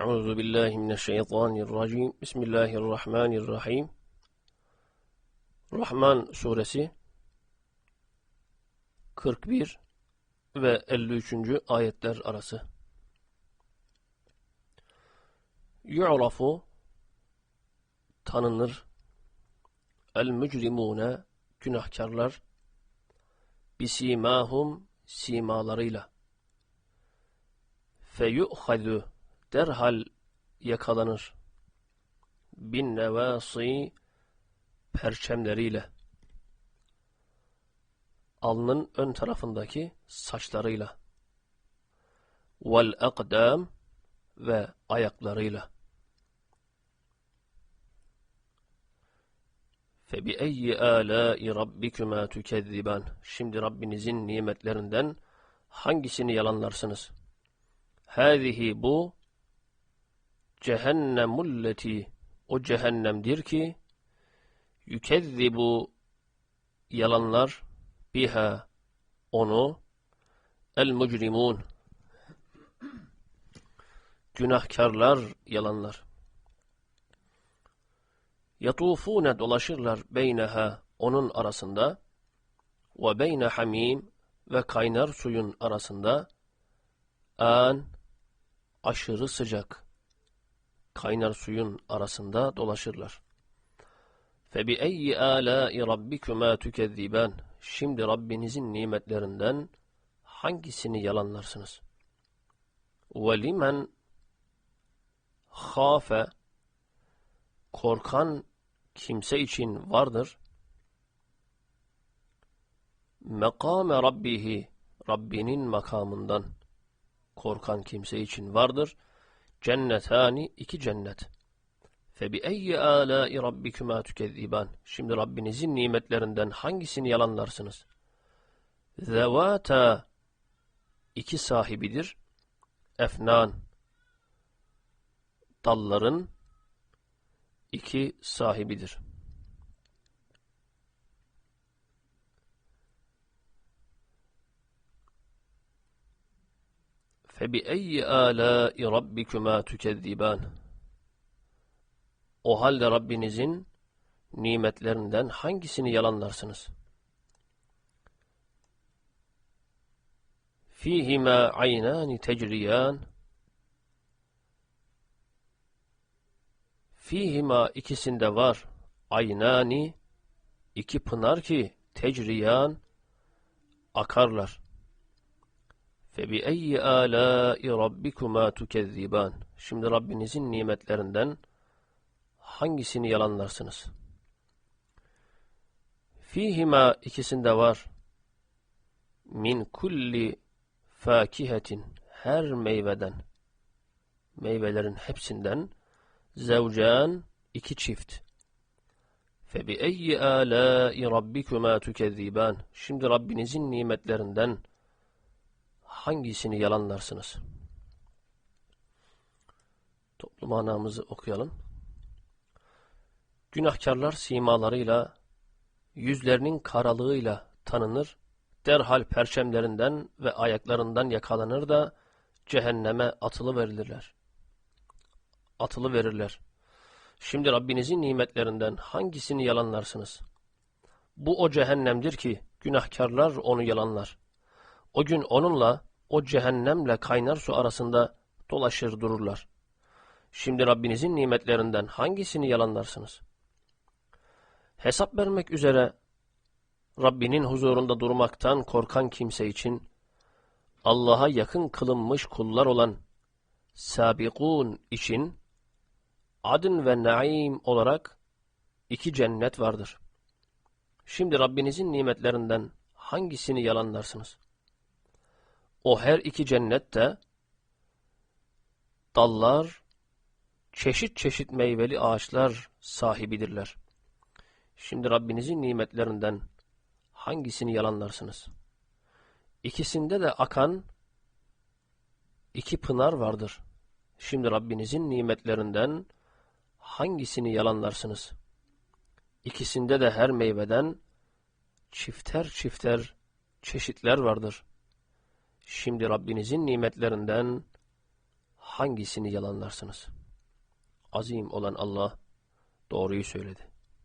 Euzu billahi mineşşeytanirracim. Bismillahirrahmanirrahim. Rahman suresi 41 ve 53. ayetler arası. Yu'rafu tanınır el mücrimune günahkarlar bisimahum simalarıyla feyu'hadu derhal yakalanır bin nevasi perçemleriyle alnın ön tarafındaki saçlarıyla vel akdam ve ayaklarıyla فَبِأَيِّ آلَاءِ رَبِّكُمَا تُكَذِّبَانِ Şimdi Rabbinizin nimetlerinden hangisini yalanlarsınız? هَذِهِ bu cehennemulleti o cehennemdir ki yükezzibu yalanlar biha. Onu el mucrimun günahkarlar yalanlar. Yatufune dolaşırlar beyneha onun arasında. Ve beyne hamim ve kaynar suyun arasında. An aşırı sıcak kaynar suyun arasında dolaşırlar. فَبِأَيِّ آلَاءِ رَبِّكُمَا تُكَذِّبَانِ Şimdi Rabbinizin nimetlerinden hangisini yalanlarsınız? وَلِمَنْ خَافَ Korkan kimse için vardır. Mekame Rabbihi Rabbinin makamından korkan kimse için vardır. cennetani iki cennet. Febi eyyi alâi rabbikuma tükezziban. Şimdi Rabbinizin nimetlerinden hangisini yalanlarsınız? Zevata iki sahibidir. Efnan dalların iki sahibidir. فَبِأَيِّ آلَاءِ رَبِّكُمَا تُكَذِّبَانِ O halde Rabbinizin nimetlerinden hangisini yalanlarsınız? فِيهِمَا عَيْنَانِ تَجْرِيَانِ Fihima ikisinde var. Aynani iki pınar ki tecriyan akarlar. فَبِأَيِّ آلَاءِ رَبِّكُمَا تُكَذِّبَانِ Şimdi Rabbinizin nimetlerinden hangisini yalanlarsınız? Fihima ikisinde var. Min kulli fakihetin her meyveden meyvelerin hepsinden zevcan iki çift. فَبِأَيِّ آلَاءِ رَبِّكُمَا تُكَذِّبَانِ Şimdi Rabbinizin nimetlerinden hangisini yalanlarsınız? Toplu manamızı okuyalım. Günahkarlar simalarıyla, yüzlerinin karalığıyla tanınır, derhal perçemlerinden ve ayaklarından yakalanır da cehenneme atılı verilirler. Atılı verirler. Şimdi Rabbinizin nimetlerinden hangisini yalanlarsınız? Bu o cehennemdir ki günahkarlar onu yalanlar. O gün onunla o cehennemle kaynar su arasında dolaşır dururlar. Şimdi Rabbinizin nimetlerinden hangisini yalanlarsınız? Hesap vermek üzere Rabbinin huzurunda durmaktan korkan kimse için Allah'a yakın kılınmış kullar olan sabikun için adın ve naim olarak iki cennet vardır. Şimdi Rabbinizin nimetlerinden hangisini yalanlarsınız? O her iki cennette dallar, çeşit çeşit meyveli ağaçlar sahibidirler. Şimdi Rabbinizin nimetlerinden hangisini yalanlarsınız? İkisinde de akan iki pınar vardır. Şimdi Rabbinizin nimetlerinden hangisini yalanlarsınız? İkisinde de her meyveden çifter çifter çeşitler vardır. Şimdi Rabbinizin nimetlerinden hangisini yalanlarsınız? Azim olan Allah doğruyu söyledi.